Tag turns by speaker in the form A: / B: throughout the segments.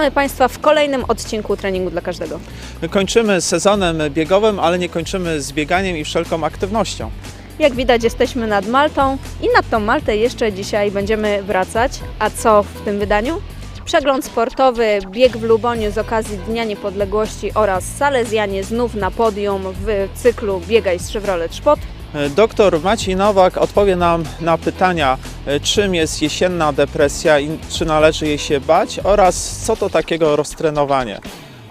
A: Witamy Państwa w kolejnym odcinku treningu dla każdego.
B: Kończymy sezonem biegowym, ale nie kończymy z bieganiem i wszelką aktywnością.
A: Jak widać, jesteśmy nad Maltą i nad tą Maltę jeszcze dzisiaj będziemy wracać. A co w tym wydaniu? Przegląd sportowy, bieg w Luboniu z okazji Dnia Niepodległości oraz Salezjanie znów na podium w cyklu Biegaj z Chevrolet Spot.
B: Doktor Maciej Nowak odpowie nam na pytania, czym jest jesienna depresja i czy należy jej się bać oraz co to takiego roztrenowanie.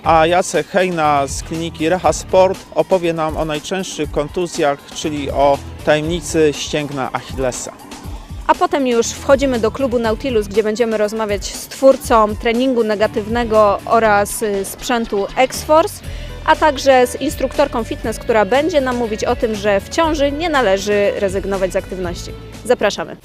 B: A Jacek Hejna z kliniki Reha Sport opowie nam o najczęstszych kontuzjach, czyli o tajemnicy ścięgna Achillesa.
A: A potem już wchodzimy do klubu Nautilus, gdzie będziemy rozmawiać z twórcą treningu negatywnego oraz y, sprzętu X-Force, a także z instruktorką fitness, która będzie nam mówić o tym, że w ciąży nie należy rezygnować z aktywności. Zapraszamy.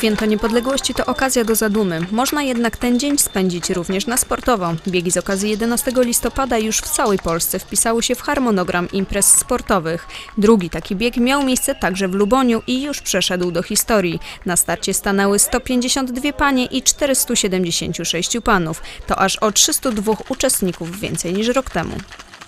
A: Święto Niepodległości to okazja do zadumy. Można jednak ten dzień spędzić również na sportowo. Biegi z okazji 11 listopada już w całej Polsce wpisały się w harmonogram imprez sportowych. Drugi taki bieg miał miejsce także w Luboniu i już przeszedł do historii. Na starcie stanęły 152 panie i 476 panów. To aż o 302 uczestników więcej niż rok temu.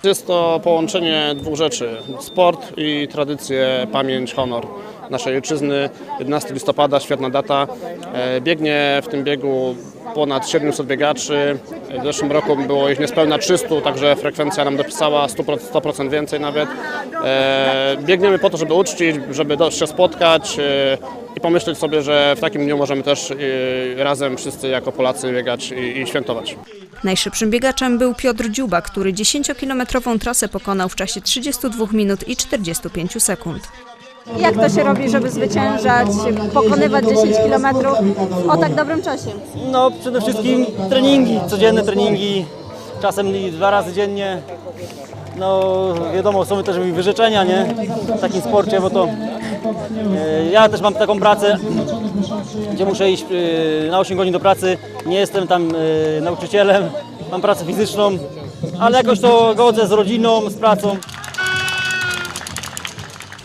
C: Jest to połączenie dwóch rzeczy: sport i tradycje, pamięć, honor naszej ojczyzny. 11 listopada, świetna data. E, Biegnie w tym biegu ponad 700 biegaczy. W zeszłym roku było ich niespełna 300, także frekwencja nam dopisała 100%, 100% więcej nawet. E, Biegniemy po to, żeby uczcić, żeby się spotkać e, i pomyśleć sobie, że w takim dniu możemy też e, razem wszyscy jako Polacy biegać i świętować.
A: Najszybszym biegaczem był Piotr Dziuba, który 10-kilometrową trasę pokonał w czasie 32 minut i 45 sekund. Jak to się robi, żeby zwyciężać, pokonywać 10 km o tak dobrym czasie?
D: No przede wszystkim treningi, codzienne treningi, czasem dwa razy dziennie. No wiadomo, są też i wyrzeczenia, nie? W takim sporcie, bo to e, ja też mam taką pracę, gdzie muszę iść e, na 8 godzin do pracy. Nie jestem tam e, nauczycielem, mam pracę fizyczną, ale jakoś to godzę z rodziną, z pracą.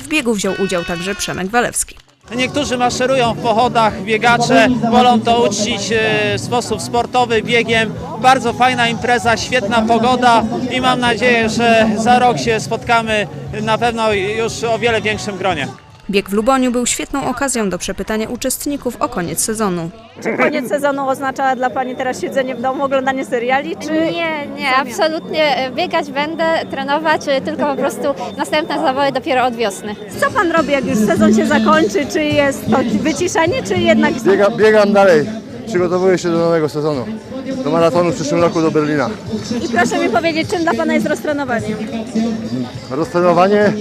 A: W biegu wziął udział także Przemek Walewski.
B: Niektórzy maszerują w pochodach, biegacze wolą to uczcić e, w sposób sportowy, biegiem. Bardzo fajna impreza, świetna pogoda i mam nadzieję, że za rok się spotkamy na pewno już o wiele większym gronie.
A: Bieg w Luboniu był świetną okazją do przepytania uczestników o koniec sezonu. Czy koniec sezonu oznacza dla Pani teraz siedzenie w domu, oglądanie seriali, czy...
E: Nie, nie, absolutnie. Biegać będę, trenować, tylko po prostu następne zawody dopiero od wiosny.
A: Co Pan robi, jak już sezon się zakończy? Czy jest to wyciszenie, czy jednak...
F: Biega, biegam dalej. Przygotowuję się do nowego sezonu. Do maratonu w przyszłym roku do Berlina.
A: I proszę mi powiedzieć, czym dla Pana jest roztrenowanie?
F: Roztrenowanie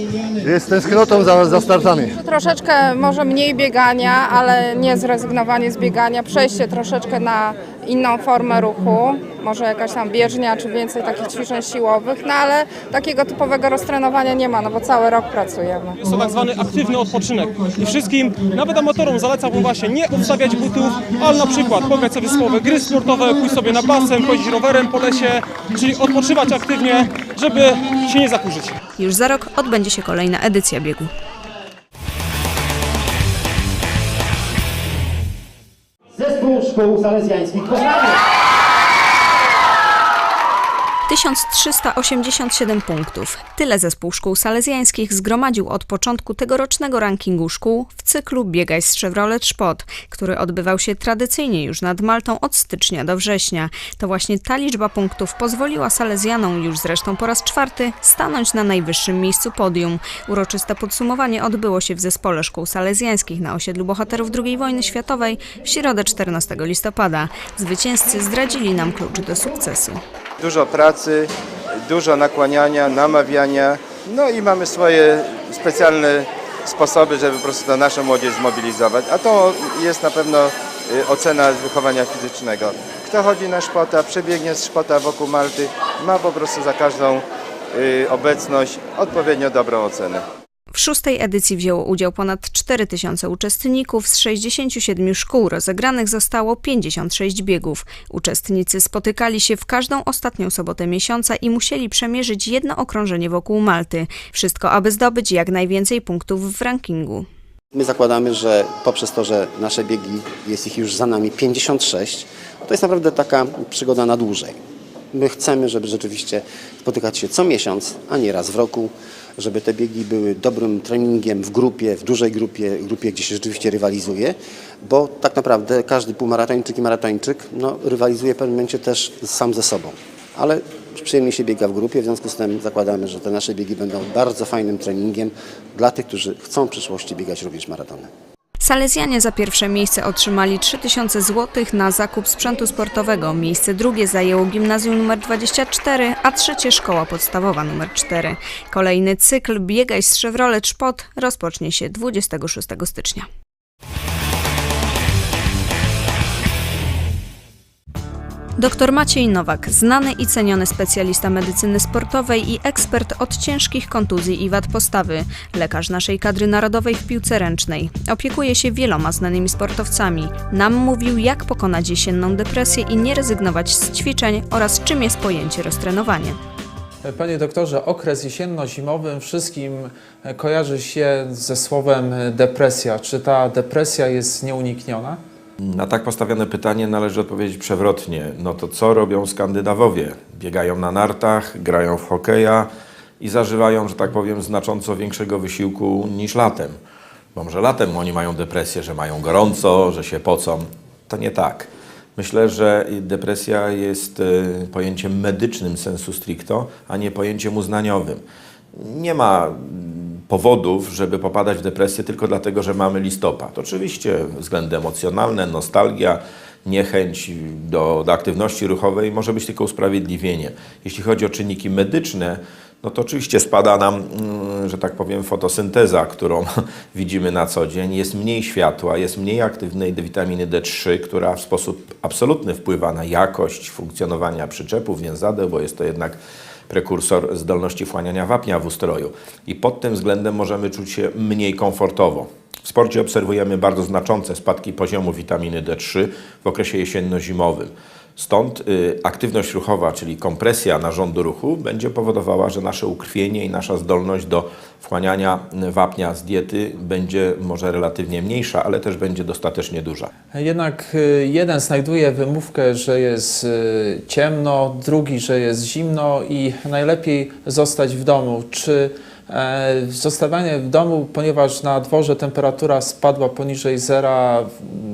F: jest tęsknotą za, za startami.
G: Troszeczkę może mniej biegania, ale nie zrezygnowanie z biegania, przejście troszeczkę na inną formę ruchu, może jakaś tam bieżnia czy więcej takich ćwiczeń siłowych, no ale takiego typowego roztrenowania nie ma, no bo cały rok pracujemy.
H: Jest to tak zwany aktywny odpoczynek. I wszystkim, nawet amatorom zalecałbym właśnie nie odstawiać butów, ale na przykład pograć sobie gry sportowe, pójść sobie na basen, chodzić rowerem po lesie, czyli odpoczywać aktywnie, żeby się nie zakurzyć.
A: Już za rok odbędzie się kolejna edycja biegu.
I: Zespół Szkół Salezjańskich w Poznaniu.
A: 1387 punktów. Tyle zespół szkół salezjańskich zgromadził od początku tegorocznego rankingu szkół w cyklu Biegaj z Chevrolet Spot, który odbywał się tradycyjnie już nad Maltą od stycznia do września. To właśnie ta liczba punktów pozwoliła salezjanom już zresztą po raz czwarty stanąć na najwyższym miejscu podium. Uroczyste podsumowanie odbyło się w zespole szkół salezjańskich na osiedlu bohaterów II wojny światowej w środę 14 listopada. Zwycięzcy zdradzili nam kluczy do sukcesu.
J: Dużo pracy, dużo nakłaniania, namawiania, no i mamy swoje specjalne sposoby, żeby po prostu naszą młodzież zmobilizować, a to jest na pewno y, ocena wychowania fizycznego. Kto chodzi na szpota, przebiegnie z szpota wokół Malty, ma po prostu za każdą y, obecność odpowiednio dobrą ocenę.
A: W szóstej edycji wzięło udział ponad 4000 uczestników z 67 szkół. Rozegranych zostało 56 biegów. Uczestnicy spotykali się w każdą ostatnią sobotę miesiąca i musieli przemierzyć jedno okrążenie wokół Malty. Wszystko, aby zdobyć jak najwięcej punktów w rankingu.
K: My zakładamy, że poprzez to, że nasze biegi jest ich już za nami 56, to jest naprawdę taka przygoda na dłużej. My chcemy, żeby rzeczywiście spotykać się co miesiąc, a nie raz w roku, żeby te biegi były dobrym treningiem w grupie, w dużej grupie, grupie, gdzie się rzeczywiście rywalizuje, bo tak naprawdę każdy półmaratończyk i maratończyk no, rywalizuje w pewnym momencie też sam ze sobą. Ale przyjemnie się biega w grupie, w związku z tym zakładamy, że te nasze biegi będą bardzo fajnym treningiem dla tych, którzy chcą w przyszłości biegać również maratony.
A: Salezjanie za pierwsze miejsce otrzymali 3000 zł na zakup sprzętu sportowego. Miejsce drugie zajęło gimnazjum nr 24, a trzecie szkoła podstawowa nr 4. Kolejny cykl Biegaj z Chevrolet Szpot rozpocznie się 26 stycznia. Dr Maciej Nowak, znany i ceniony specjalista medycyny sportowej i ekspert od ciężkich kontuzji i wad postawy, lekarz naszej kadry narodowej w piłce ręcznej. Opiekuje się wieloma znanymi sportowcami. Nam mówił, jak pokonać jesienną depresję i nie rezygnować z ćwiczeń oraz czym jest pojęcie roztrenowanie.
L: Panie doktorze, okres jesienno-zimowy wszystkim kojarzy się ze słowem depresja. Czy ta depresja jest nieunikniona?
M: Na tak postawione pytanie należy odpowiedzieć przewrotnie. No to co robią Skandynawowie? Biegają na nartach, grają w hokeja i zażywają, że tak powiem, znacząco większego wysiłku niż latem. Bo może latem oni mają depresję, że mają gorąco, że się pocą. To nie tak. Myślę, że depresja jest y, pojęciem medycznym sensu stricto, a nie pojęciem uznaniowym. Nie ma powodów, żeby popadać w depresję tylko dlatego, że mamy listopad. Oczywiście względy emocjonalne, nostalgia, niechęć do, do aktywności ruchowej może być tylko usprawiedliwienie. Jeśli chodzi o czynniki medyczne, no to oczywiście spada nam, mm, że tak powiem, fotosynteza, którą widzimy na co dzień. Jest mniej światła, jest mniej aktywnej witaminy D3, która w sposób absolutny wpływa na jakość funkcjonowania przyczepów, więzadeł, bo jest to jednak prekursor zdolności wchłaniania wapnia w ustroju. I pod tym względem możemy czuć się mniej komfortowo. W sporcie obserwujemy bardzo znaczące spadki poziomu witaminy D3 w okresie jesienno-zimowym. Stąd y, aktywność ruchowa, czyli kompresja narządu ruchu, będzie powodowała, że nasze ukrwienie i nasza zdolność do wchłaniania wapnia z diety będzie może relatywnie mniejsza, ale też będzie dostatecznie duża.
L: Jednak y, jeden znajduje wymówkę, że jest y, ciemno, drugi, że jest zimno i najlepiej zostać w domu. Czy e, zostawanie w domu, ponieważ na dworze temperatura spadła poniżej zera,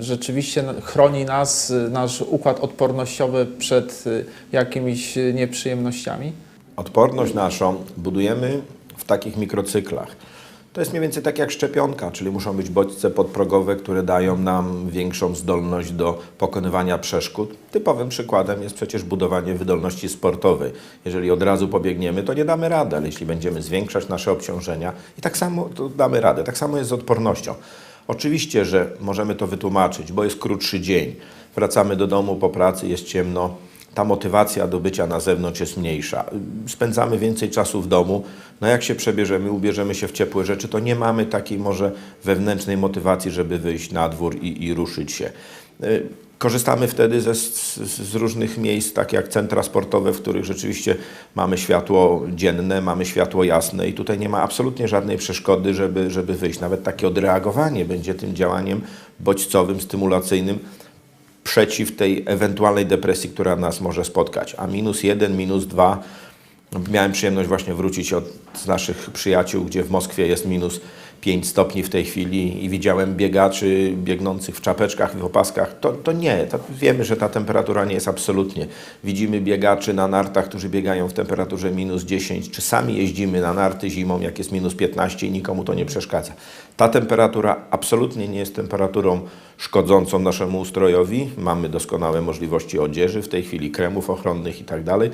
L: rzeczywiście chroni nas, nasz układ odpornościowy przed y, jakimiś nieprzyjemnościami?
M: Odporność naszą budujemy w takich mikrocyklach. To jest mniej więcej tak jak szczepionka, czyli muszą być bodźce podprogowe, które dają nam większą zdolność do pokonywania przeszkód. Typowym przykładem jest przecież budowanie wydolności sportowej. Jeżeli od razu pobiegniemy, to nie damy rady, ale jeśli będziemy zwiększać nasze obciążenia i tak samo to damy radę. Tak samo jest z odpornością. Oczywiście, że możemy to wytłumaczyć, bo jest krótszy dzień. Wracamy do domu po pracy, jest ciemno, ta motywacja do bycia na zewnątrz jest mniejsza. Spędzamy więcej czasu w domu. No jak się przebierzemy, ubierzemy się w ciepłe rzeczy, to nie mamy takiej może wewnętrznej motywacji, żeby wyjść na dwór i, i ruszyć się. Y, Korzystamy wtedy ze, z, z różnych miejsc, tak jak centra sportowe, w których rzeczywiście mamy światło dzienne, mamy światło jasne i tutaj nie ma absolutnie żadnej przeszkody, żeby, żeby wyjść. Nawet takie odreagowanie będzie tym działaniem bodźcowym, stymulacyjnym, przeciw tej ewentualnej depresji, która nas może spotkać. A minus jeden, minus dwa. Miałem przyjemność właśnie wrócić od naszych przyjaciół, gdzie w Moskwie jest minus 5 stopni w tej chwili i widziałem biegaczy biegnących w czapeczkach i w opaskach. To, to nie, to wiemy, że ta temperatura nie jest absolutnie. Widzimy biegaczy na nartach, którzy biegają w temperaturze minus 10, czy sami jeździmy na narty zimą, jak jest minus 15 i nikomu to nie przeszkadza. Ta temperatura absolutnie nie jest temperaturą szkodzącą naszemu ustrojowi. Mamy doskonałe możliwości odzieży, w tej chwili kremów ochronnych i tak dalej.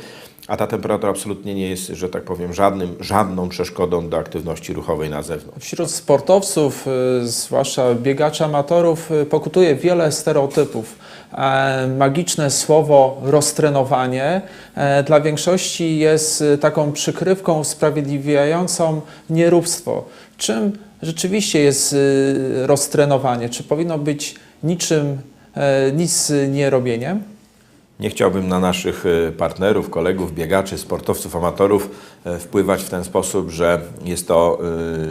M: A ta temperatura absolutnie nie jest, że tak powiem, żadnym, żadną przeszkodą do aktywności ruchowej na zewnątrz.
L: Wśród sportowców, y, zwłaszcza biegaczy amatorów, y, pokutuje wiele stereotypów. E, Magiczne słowo roztrenowanie e, dla większości jest y, taką przykrywką usprawiedliwiającą nieróbstwo. Czym rzeczywiście jest roztrenowanie? Czy powinno być niczym, e, nic nie robieniem?
M: Nie chciałbym na naszych e, partnerów, kolegów, biegaczy, sportowców, amatorów e, wpływać w ten sposób, że jest to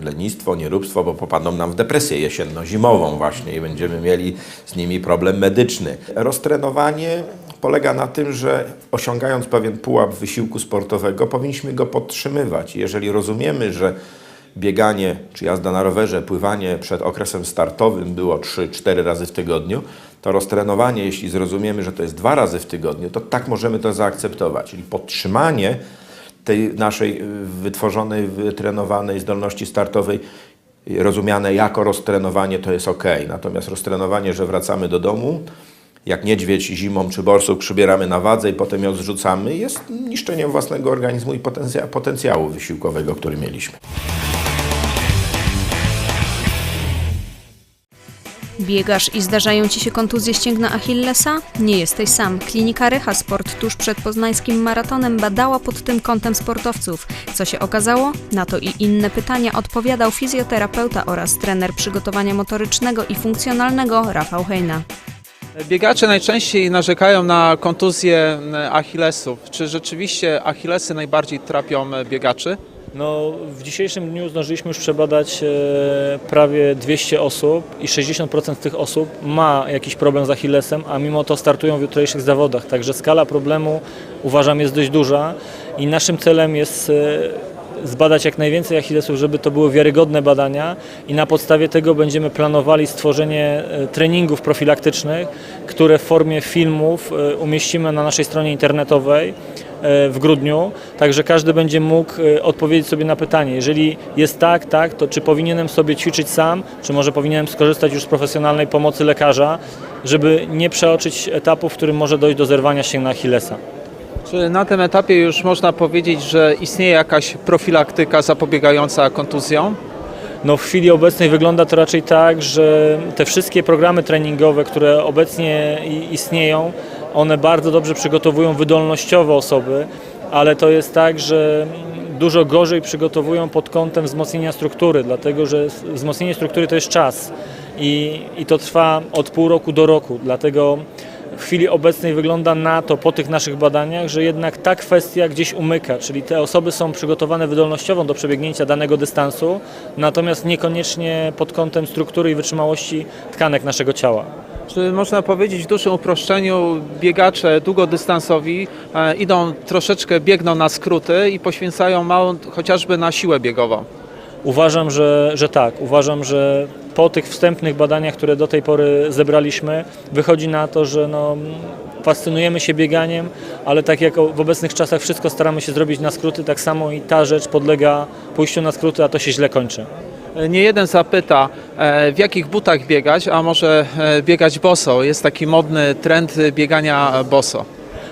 M: e, lenistwo, nieróbstwo, bo popadną nam w depresję jesienno-zimową właśnie i będziemy mieli z nimi problem medyczny. Roztrenowanie polega na tym, że osiągając pewien pułap wysiłku sportowego, powinniśmy go podtrzymywać. Jeżeli rozumiemy, że bieganie czy jazda na rowerze, pływanie przed okresem startowym było 3-4 razy w tygodniu, to roztrenowanie, jeśli zrozumiemy, że to jest dwa razy w tygodniu, to tak możemy to zaakceptować. Czyli podtrzymanie tej naszej y, wytworzonej, wytrenowanej zdolności startowej y, rozumiane jako roztrenowanie to jest ok. Natomiast roztrenowanie, że wracamy do domu, jak niedźwiedź zimą czy borsuk przybieramy na wadze i potem ją zrzucamy, jest niszczeniem własnego organizmu i potencja- potencjału wysiłkowego, który mieliśmy.
A: Biegasz i zdarzają Ci się kontuzje ścięgna Achillesa? Nie jesteś sam. Klinika Reha Sport tuż przed poznańskim maratonem badała pod tym kątem sportowców. Co się okazało? Na to i inne pytania odpowiadał fizjoterapeuta oraz trener przygotowania motorycznego i funkcjonalnego Rafał Hejna.
L: Biegacze najczęściej narzekają na kontuzję e, achillesów. Czy rzeczywiście achillesy najbardziej trapią biegaczy?
N: No, w dzisiejszym dniu zdążyliśmy już przebadać e, prawie 200 osób i 60% z tych osób ma jakiś problem z Achillesem, a mimo to startują w jutrzejszych zawodach. Także skala problemu uważam jest dość duża i naszym celem jest e, zbadać jak najwięcej Achillesów, żeby to były wiarygodne badania i na podstawie tego będziemy planowali stworzenie e, treningów profilaktycznych, które w formie filmów e, umieścimy na naszej stronie internetowej e, w grudniu, także każdy będzie mógł odpowiedzieć sobie na pytanie, jeżeli jest tak, tak, to czy powinienem sobie ćwiczyć sam, czy może powinienem skorzystać już z profesjonalnej pomocy lekarza, żeby nie przeoczyć etapu, w którym może dojść do zerwania ścięgna Achillesa.
L: Czy na tym etapie już można powiedzieć, że istnieje jakaś profilaktyka zapobiegająca kontuzjom?
N: No w chwili obecnej wygląda to raczej tak, że te wszystkie programy treningowe, które obecnie istnieją, one bardzo dobrze przygotowują wydolnościowo osoby, ale to jest tak, że dużo gorzej przygotowują pod kątem wzmocnienia struktury, dlatego że wzmocnienie struktury to jest czas i, i to trwa od pół roku do roku, dlatego w chwili obecnej wygląda na to po tych naszych badaniach, że jednak ta kwestia gdzieś umyka, czyli te osoby są przygotowane wydolnościowo do przebiegnięcia danego dystansu, natomiast niekoniecznie pod kątem struktury i wytrzymałości tkanek naszego ciała.
L: Czy można powiedzieć w dużym uproszczeniu, biegacze długodystansowi e, idą troszeczkę, biegną na skróty i poświęcają mało chociażby na siłę biegową?
N: Uważam, że, że tak. Uważam, że po tych wstępnych badaniach, które do tej pory zebraliśmy, wychodzi na to, że no, fascynujemy się bieganiem, ale tak jak w obecnych czasach wszystko staramy się zrobić na skróty, tak samo i ta rzecz podlega pójściu na skróty, a to się źle kończy.
L: E, Nie jeden zapyta, e, w jakich butach biegać, a może e, biegać boso. Jest taki modny trend biegania boso.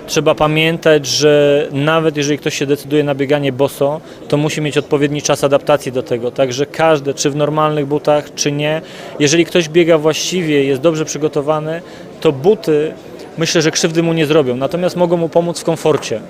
N: Trzeba pamiętać, że nawet jeżeli ktoś się decyduje na bieganie boso, to musi mieć odpowiedni czas adaptacji do tego. Także każde, czy w normalnych butach, czy nie, jeżeli ktoś biega właściwie, jest dobrze przygotowany, to buty myślę, że krzywdy mu nie zrobią, natomiast mogą mu pomóc w komforcie.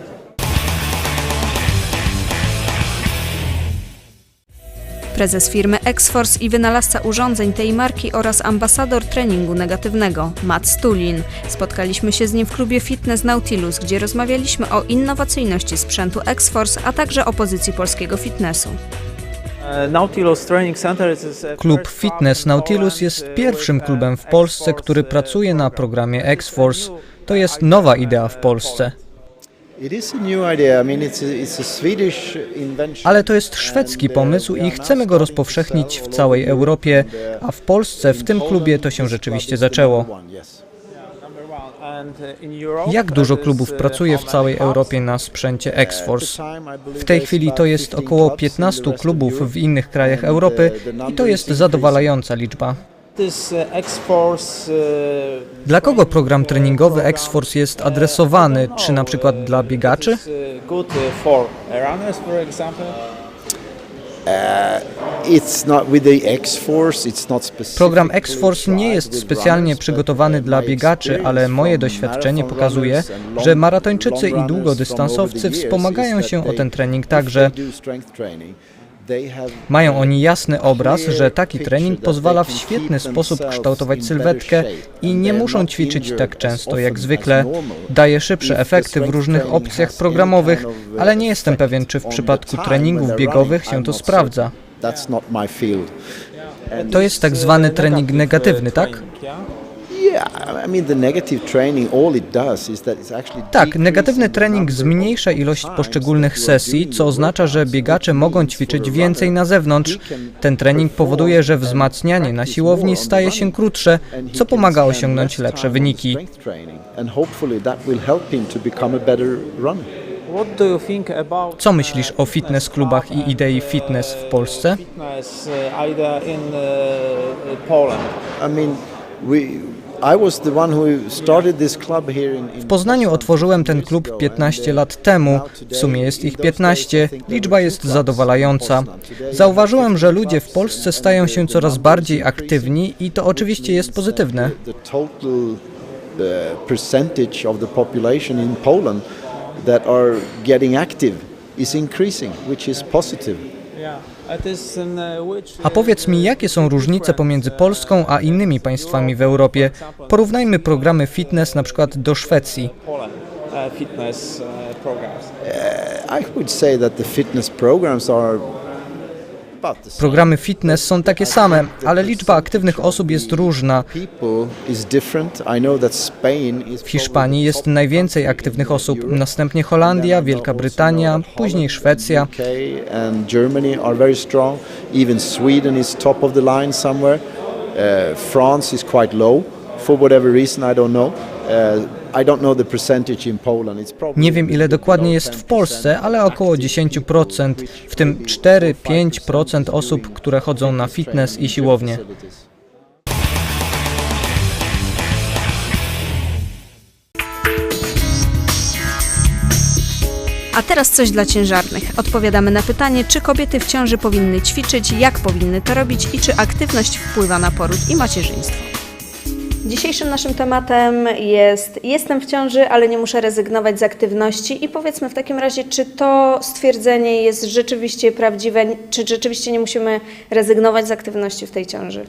A: Prezes firmy Exforce i wynalazca urządzeń tej marki oraz ambasador treningu negatywnego, Matt Stulin. Spotkaliśmy się z nim w klubie Fitness Nautilus, gdzie rozmawialiśmy o innowacyjności sprzętu Exforce, a także o pozycji polskiego fitnessu.
O: Klub Fitness Nautilus jest pierwszym klubem w Polsce, który pracuje na programie X-Force. To jest nowa idea w Polsce. Ale to jest szwedzki pomysł i chcemy go rozpowszechnić w całej Europie, a w Polsce w tym klubie to się rzeczywiście zaczęło. Jak dużo klubów pracuje w całej Europie na sprzęcie X-Force? W tej chwili to jest około 15 klubów w innych krajach Europy i to jest zadowalająca liczba. Dla kogo program treningowy X-Force jest adresowany? Czy na przykład dla biegaczy? Program X-Force nie jest specjalnie przygotowany dla biegaczy, ale moje doświadczenie pokazuje, że maratończycy i długodystansowcy wspomagają się o ten trening także. Mają oni jasny obraz, że taki trening pozwala w świetny sposób kształtować sylwetkę i nie muszą ćwiczyć tak często jak zwykle. Daje szybsze efekty w różnych opcjach programowych, ale nie jestem pewien, czy w przypadku treningów biegowych się to sprawdza. To jest tak zwany trening negatywny, tak? Tak, negatywny trening zmniejsza ilość poszczególnych sesji, co oznacza, że biegacze mogą ćwiczyć więcej na zewnątrz. Ten trening powoduje, że wzmacnianie na siłowni staje się krótsze, co pomaga osiągnąć lepsze wyniki. Co myślisz o fitness klubach i idei fitness w Polsce?
P: I mean, we. I was the one who started this club here in, in
O: W Poznaniu otworzyłem ten klub 15 lat temu. W sumie jest ich 15. Liczba jest zadowalająca. Zauważyłem, że ludzie w Polsce stają się coraz bardziej aktywni i to oczywiście jest pozytywne.
P: the total uh, percentage of the population in Poland that are getting active is increasing, which is positive.
O: A powiedz mi, jakie są różnice pomiędzy Polską a innymi państwami w Europie? Porównajmy programy fitness na przykład do Szwecji.
B: Uh, fitness uh, programs.
P: Uh, I would say that the fitness programs are.
O: Programy fitness są takie same, ale liczba aktywnych osób jest różna. W Hiszpanii jest najwięcej aktywnych osób, następnie Holandia, Wielka Brytania, później Szwecja.
P: Uh, France is quite low for whatever reason I don't know. I don't know the percentage in Poland. It's probably
O: Nie wiem ile dokładnie jest w Polsce, ale około 10%, w tym 4-5% osób, które chodzą na fitness i siłownię.
A: A teraz coś dla ciężarnych. Odpowiadamy na pytanie, czy kobiety w ciąży powinny ćwiczyć, jak powinny to robić i czy aktywność wpływa na poród i macierzyństwo. Dzisiejszym naszym tematem jest jestem w ciąży, ale nie muszę rezygnować z aktywności i powiedzmy w takim razie, czy to stwierdzenie jest rzeczywiście prawdziwe, czy rzeczywiście nie musimy rezygnować z aktywności w tej ciąży.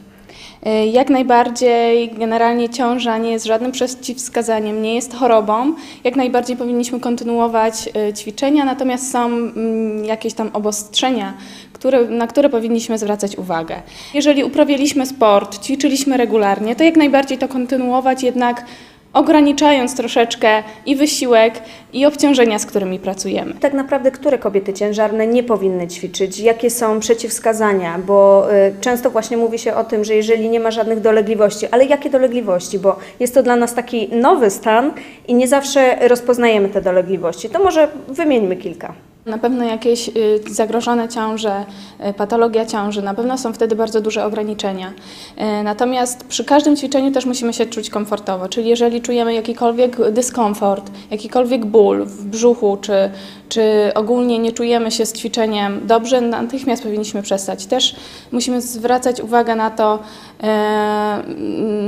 Q: Y, Jak najbardziej, generalnie ciąża nie jest żadnym przeciwwskazaniem, nie jest chorobą. Jak najbardziej powinniśmy kontynuować y, ćwiczenia, natomiast są mm, jakieś tam obostrzenia, które, na które powinniśmy zwracać uwagę. Jeżeli uprawialiśmy sport, ćwiczyliśmy regularnie, to jak najbardziej to kontynuować, jednak ograniczając troszeczkę i wysiłek, i obciążenia, z którymi pracujemy.
A: Tak naprawdę, które kobiety ciężarne nie powinny ćwiczyć? Jakie są przeciwwskazania? Bo y, często właśnie mówi się o tym, że jeżeli nie ma żadnych dolegliwości, ale jakie dolegliwości? Bo jest to dla nas taki nowy stan i nie zawsze rozpoznajemy te dolegliwości. To może wymieńmy kilka.
Q: Na pewno jakieś y, zagrożone ciąże, y, patologia ciąży, na pewno są wtedy bardzo duże ograniczenia. Y, Natomiast przy każdym ćwiczeniu też musimy się czuć komfortowo, czyli jeżeli czujemy jakikolwiek dyskomfort, jakikolwiek ból w brzuchu, czy, czy ogólnie nie czujemy się z ćwiczeniem dobrze, natychmiast powinniśmy przestać. Też musimy zwracać uwagę na to,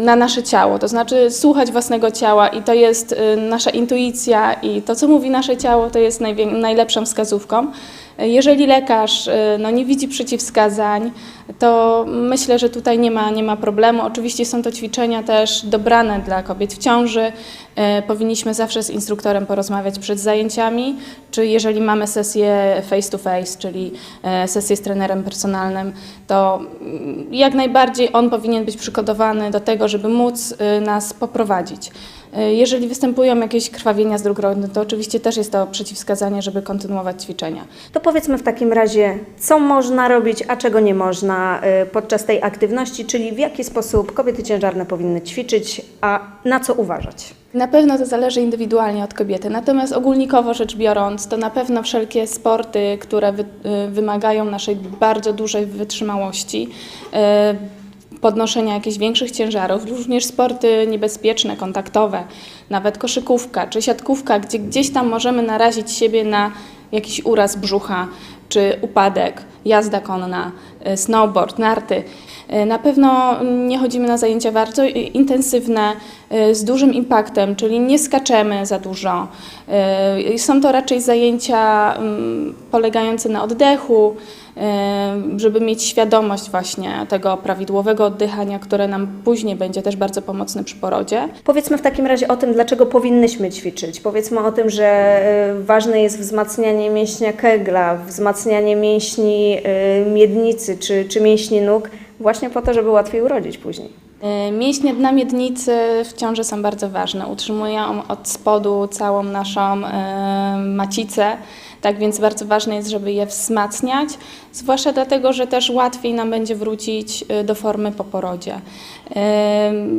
Q: na nasze ciało, to znaczy słuchać własnego ciała i to jest y, nasza intuicja i to, co mówi nasze ciało, to jest najlepszą wskazówką. Jeżeli lekarz y, no, nie widzi przeciwwskazań, to myślę, że tutaj nie ma, nie ma problemu. Oczywiście są to ćwiczenia też dobrane dla kobiet w ciąży. E, Powinniśmy zawsze z instruktorem porozmawiać przed zajęciami, czy jeżeli mamy sesję face to face, czyli e, sesję z trenerem personalnym, to mm, jak najbardziej on powinien być przygotowany do tego, żeby móc y, nas poprowadzić. E, Jeżeli występują jakieś krwawienia z dróg rodnych, to oczywiście też jest to przeciwwskazanie, żeby kontynuować ćwiczenia.
A: To powiedzmy w takim razie, co można robić, a czego nie można y, podczas tej aktywności, czyli w jaki sposób kobiety ciężarne powinny ćwiczyć, a na co uważać.
Q: Na pewno to zależy indywidualnie od kobiety, natomiast ogólnikowo rzecz biorąc, to na pewno wszelkie sporty, które wy, y, wymagają naszej bardzo dużej wytrzymałości, podnoszenia jakichś większych ciężarów, również sporty niebezpieczne, kontaktowe, nawet koszykówka czy siatkówka, gdzie gdzieś tam możemy narazić siebie na jakiś uraz brzucha, czy upadek, jazda konna, y, snowboard, narty. Y, Na pewno nie chodzimy na zajęcia bardzo intensywne, y, z dużym impaktem, czyli nie skaczemy za dużo. Są to raczej zajęcia mm, polegające na oddechu, żeby mieć świadomość właśnie tego prawidłowego oddychania, które nam później będzie też bardzo pomocne przy porodzie.
A: Powiedzmy w takim razie o tym, dlaczego powinnyśmy ćwiczyć. Powiedzmy o tym, że ważne jest wzmacnianie mięśnia kegla, wzmacnianie mięśni y, miednicy czy, czy mięśni nóg, właśnie po to, żeby łatwiej urodzić później.
Q: Y, Mięśnie dna miednicy w ciąży są bardzo ważne. Utrzymują od spodu całą naszą y, macicę. Tak więc bardzo ważne jest, żeby je wzmacniać, zwłaszcza dlatego, że też łatwiej nam będzie wrócić y, do formy po porodzie.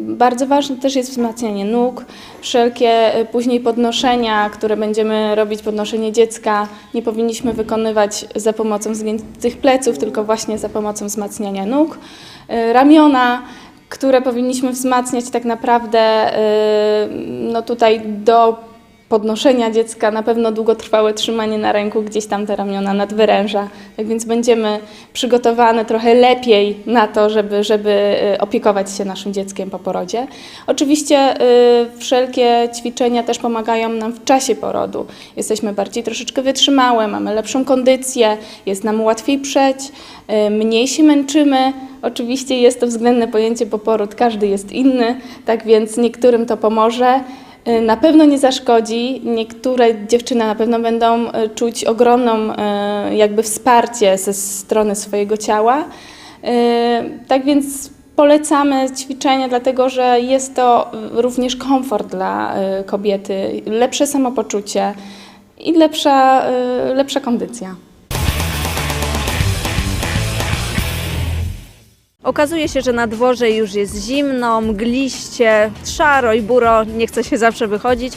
Q: Bardzo ważne też jest wzmacnianie nóg, wszelkie y, później podnoszenia, które będziemy robić, podnoszenie dziecka, nie powinniśmy wykonywać za pomocą zgiętych pleców, tylko właśnie za pomocą wzmacniania nóg, Y, ramiona, które powinniśmy wzmacniać tak naprawdę no tutaj do podnoszenia dziecka, na pewno długotrwałe trzymanie na ręku, gdzieś tam te ramiona nadwyręża. Tak więc będziemy przygotowane trochę lepiej na to, żeby, żeby y, opiekować się naszym dzieckiem po porodzie. Oczywiście y, wszelkie ćwiczenia też pomagają nam w czasie porodu. Jesteśmy bardziej troszeczkę wytrzymałe, mamy lepszą kondycję, jest nam łatwiej przeć, y, mniej się męczymy. Oczywiście jest to względne pojęcie, bo poród każdy jest inny, tak więc niektórym to pomoże. Y, Na pewno nie zaszkodzi. Niektóre dziewczyny na pewno będą y, czuć ogromną y, jakby wsparcie ze strony swojego ciała. Tak więc polecamy ćwiczenia, dlatego że jest to również komfort dla kobiety, lepsze samopoczucie i lepsza, lepsza kondycja.
A: Okazuje się, że na dworze już jest zimno, mgliście, szaro i buro, nie chce się zawsze wychodzić,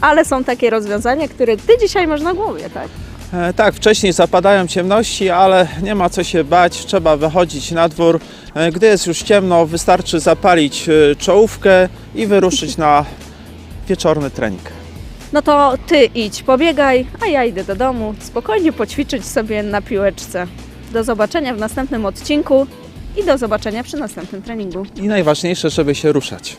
A: ale są takie rozwiązania, które ty dzisiaj masz na głowie, tak?
B: E, Tak, wcześniej zapadają ciemności, ale nie ma co się bać, trzeba wychodzić na dwór. E, Gdy jest już ciemno, wystarczy zapalić e, czołówkę i wyruszyć na wieczorny trening.
A: No to ty idź, pobiegaj, a ja idę do domu, spokojnie poćwiczyć sobie na piłeczce. Do zobaczenia w następnym odcinku i do zobaczenia przy następnym treningu.
B: I najważniejsze, żeby się ruszać.